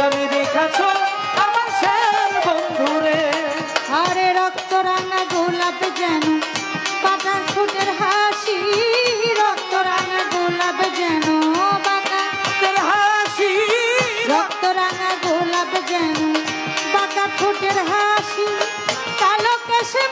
রাঙানি দেখাছ আমার শ্যাম বন্ধুরে। আরে রক্ত রাঙা গোলাপ যেন, পাতা ফুটের হাসি। রক্ত রাঙা গোলাপ যেন পাতার হাসি। রক্ত রাঙা গোলাপ যেন, পাতা ফুটের হাসি। কালো কেসে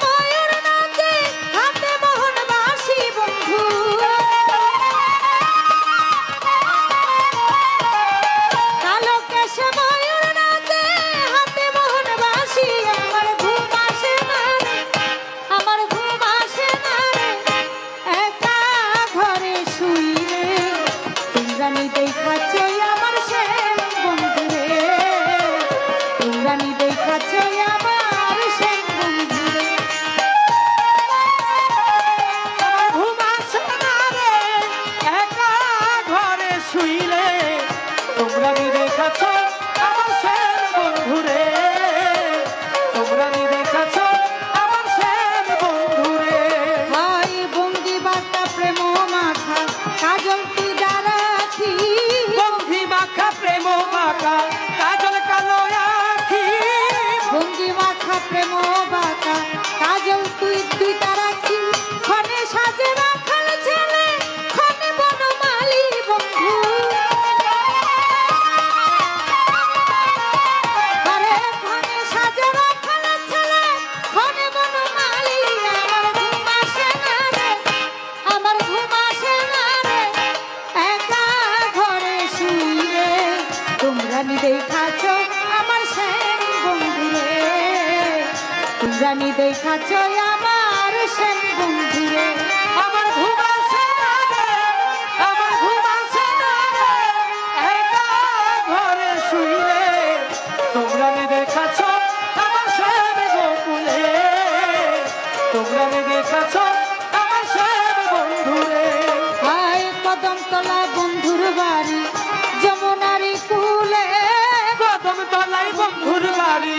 শুইলে তোমরা কি দেখাছ? আমার বন্ধুরে। তোমরা নি দেখাছ আমার শ্যাম বন্ধুরে। আমার ঘুম আমার ঘুম একা ঘরে শুইলে। তোমরা নে দেখাছ আমার শ্যাম গোকুলে তোমরা নে দেখাছ আমার শ্যাম বন্ধুরে। হায় কদম তলা বন্ধুর বাড়ি যমুনারি কুলে। কদম তলায় বন্ধুর বাড়ি।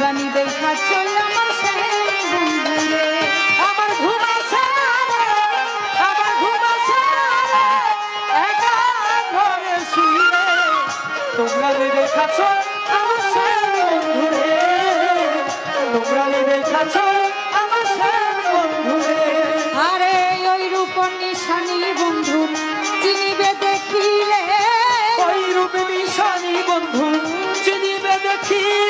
তোমরা নি দেখাচ্ছ আমার আরে ওই রূপ নিশানি বন্ধু, চিনিবে দেখিলে। ওই রূপে নিশানি বন্ধু, চিনিবে দেখিলে।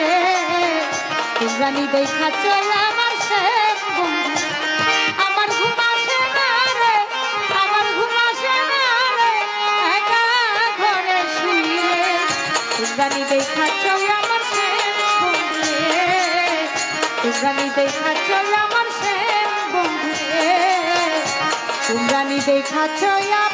ইন্দ্রাণী দেখাচ্ছ আমার শ্যাম বন্ধু। আমার ঘুম আসে না রে, আমার ঘুম আসে না রে, একা ঘরে শুইলে। ইন্দ্রাণী দেখাচ্ছ আমার শ্যাম বন্ধুরে ইন্দ্রাণী দেখাচ্ছ আমার শ্যাম বন্ধুরে ইন্দ্রাণী দেখাচ্ছ আমার